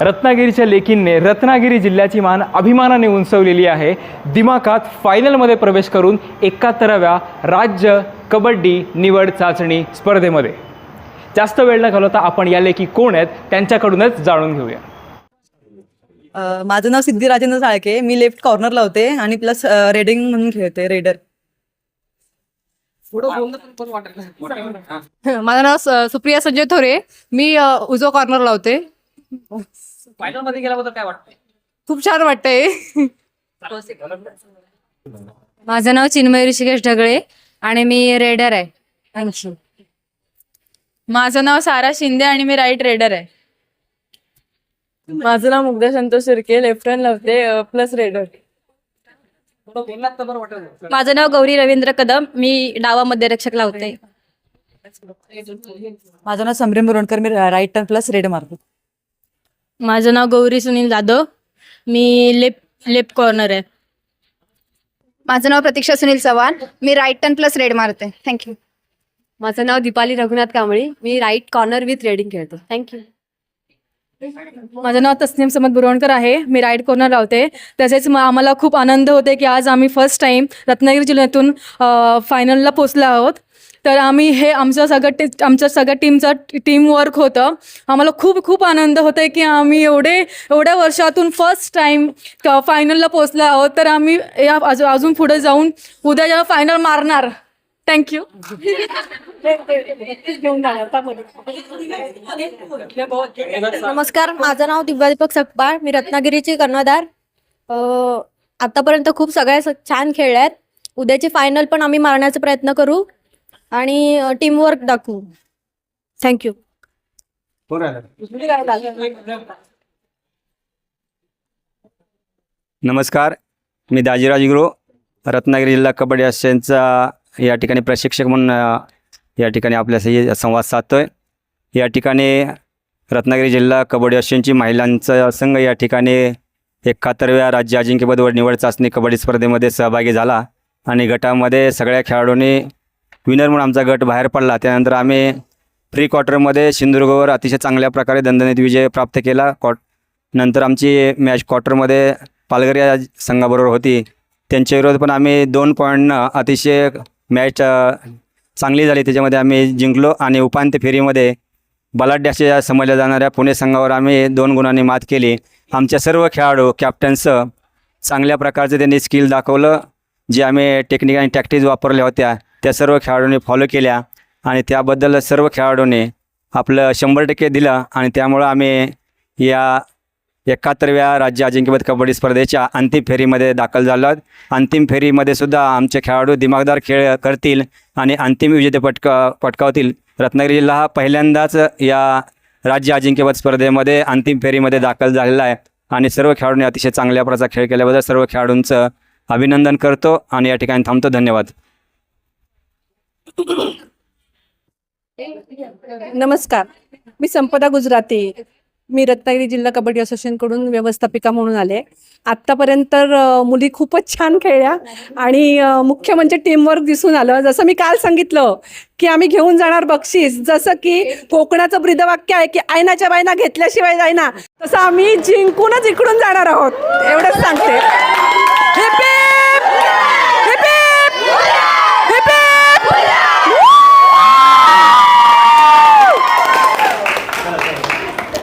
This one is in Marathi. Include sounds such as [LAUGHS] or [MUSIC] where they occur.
रत्नागिरीच्या लेकींनी रत्नागिरी जिल्ह्याची मान अभिमानाने उंचवलेली आहे. दिमाखात फायनलमध्ये प्रवेश करून एकाहत्तराव्या राज्य कबड्डी निवड चाचणी स्पर्धेमध्ये. जास्त वेळ न घालवता आपण या लेखी कोण आहेत त्यांच्याकडूनच जाणून घेऊया. अ, माझं नाव सिद्धी राजेंद्र साळके मी लेफ्ट कॉर्नरला होते आणि प्लस रेडिंग म्हणून खेळते रेडर [LAUGHS] माझं नाव स- सुप्रिया संजय थोरे मी अ, उजवा कॉर्नर लावते फायनलमध्ये गेल्याबद्दल काय वाटतं खूप छान वाटतंय. माझं नाव चिन्मय ऋषिकेश ढगळे आणि मी रेडर आहे. थँक्यू. माझं नाव सारा शिंदे आणि मी राईट रेडर आहे. माझं नाव मुग्धा संतोष शिर्के लेफ्ट हँड लावते प्लस रेडर माझं नाव गौरी रवींद्र कदम मी डावा मध्यरक्षक लावते माझं नाव समरेम बोरणकर मी राईट टर्न प्लस रेड मारतो. माझं नाव गौरी सुनील जाधव. मी लेफ्ट लेफ्ट कॉर्नर आहे. माझं नाव प्रतीक्षा सुनील चव्हाण. मी राईट टर्न प्लस रेड मारते. थँक्यू माझं नाव दीपाली रघुनाथ कांबळी. मी राईट कॉर्नर विथ रेडिंग खेळते. थँक्यू माझं नाव तस्नीम समत बुरवणकर आहे. मी राईट कॉर्नर लावते. तसेच म- आम्हाला खूप आनंद होते की आज आम्ही फर्स्ट टाईम रत्नागिरी जिल्ह्यातून फायनलला पोचलो आहोत. तर आम्ही हे आमचं सगळं टी आमचं सगळ्या टीमचं टीम वर्क होतं. आम्हाला खूप खूप आनंद होतो आहे की आम्ही एवढे एवढ्या वर्षातून फर्स्ट टाईम फायनलला पोचलो आहोत. तर आम्ही या अजून पुढे जाऊन उद्या जेव्हा फायनल मारणार. थँक्यू नमस्कार माझं नाव दिव्यादीपक सकपाळ मी रत्नागिरीची कर्णधार. आतापर्यंत खूप सगळ्या छान खेळल्या आहेत. उद्याची फायनल पण आम्ही मारण्याचा प्रयत्न करू. आणि टीमवर्क दाखवू. थँक्यू नमस्कार मी दाजीराज गुरु रत्नागिरी जिल्हा कबड्डी असोसिएशनचा या ठिकाणी प्रशिक्षक म्हणून या ठिकाणी आपल्याशी संवाद साधतो आहे या ठिकाणी रत्नागिरी जिल्हा कबड्डी असोसिएशनची महिलांचा संघ या ठिकाणी एकाहत्तरव्या राज्य अजिंक्यपद व निवड चाचणी कबड्डी स्पर्धेमध्ये सहभागी झाला. आणि गटामध्ये सगळ्या खेळाडूंनी विनर म्हणून आमचा गट बाहेर पडला. त्यानंतर आम्ही प्री क्वार्टरमध्ये सिंधुदुर्गवर अतिशय चांगल्या प्रकारे दणदणीत विजय प्राप्त केला. कॉट नंतर आमची मॅच क्वार्टरमध्ये पालघर या संघाबरोबर होती. त्यांच्याविरोध पण आम्ही दोन पॉईंटनं अतिशय मॅच चांगली झाली. त्याच्यामध्ये आम्ही जिंकलो आणि उपांत्य फेरीमध्ये बलाढ्याच्या समजल्या जाणाऱ्या पुणे संघावर आम्ही दोन गुणांनी मात केली. आमच्या सर्व खेळाडू कॅप्टन्सचं चांगल्या प्रकारचं त्यांनी स्किल दाखवलं जे आम्ही टेक्निक आणि टॅक्टिक्स वापरल्या होत्या. त्या सर्व खेळाडूंनी फॉलो केल्या आणि त्याबद्दल सर्व खेळाडूंनी आपलं शंभर टक्के दिलं आणि त्यामुळं आम्ही या एकाहत्तरव्या राज्य अजिंक्यपद कबड्डी स्पर्धेच्या अंतिम फेरीमध्ये दाखल झालो आहोत. अंतिम फेरीमध्ये सुद्धा आमचे खेळाडू दिमागदार खेळ करतील आणि अंतिम विजेते पटक पटकावतील. रत्नागिरी जिल्हा हा पहिल्यांदाच या राज्य अजिंक्यपद स्पर्धेमध्ये अंतिम फेरीमध्ये दाखल झालेला आहे. आणि सर्व खेळाडूंनी अतिशय चांगल्या प्रकारचा खेळ केल्याबद्दल सर्व खेळाडूंचं अभिनंदन करतो आणि या ठिकाणी थांबतो. धन्यवाद. नमस्कार. मी संपदा गुजराती. मी रत्नागिरी जिल्हा कबड्डी असोसिएशनकडून व्यवस्थापिका म्हणून आले. आत्तापर्यंत मुली खूपच छान खेळल्या आणि मुख्य म्हणजे टीमवर्क दिसून आलं. जसं मी काल सांगितलं की आम्ही घेऊन जाणार बक्षीस. जसं की कोकणाचं ब्रीदवाक्य आहे की आयनाच्या बायना घेतल्याशिवाय जायना तसं आम्ही जिंकूनच इकडून जाणार आहोत. एवढंच सांगते.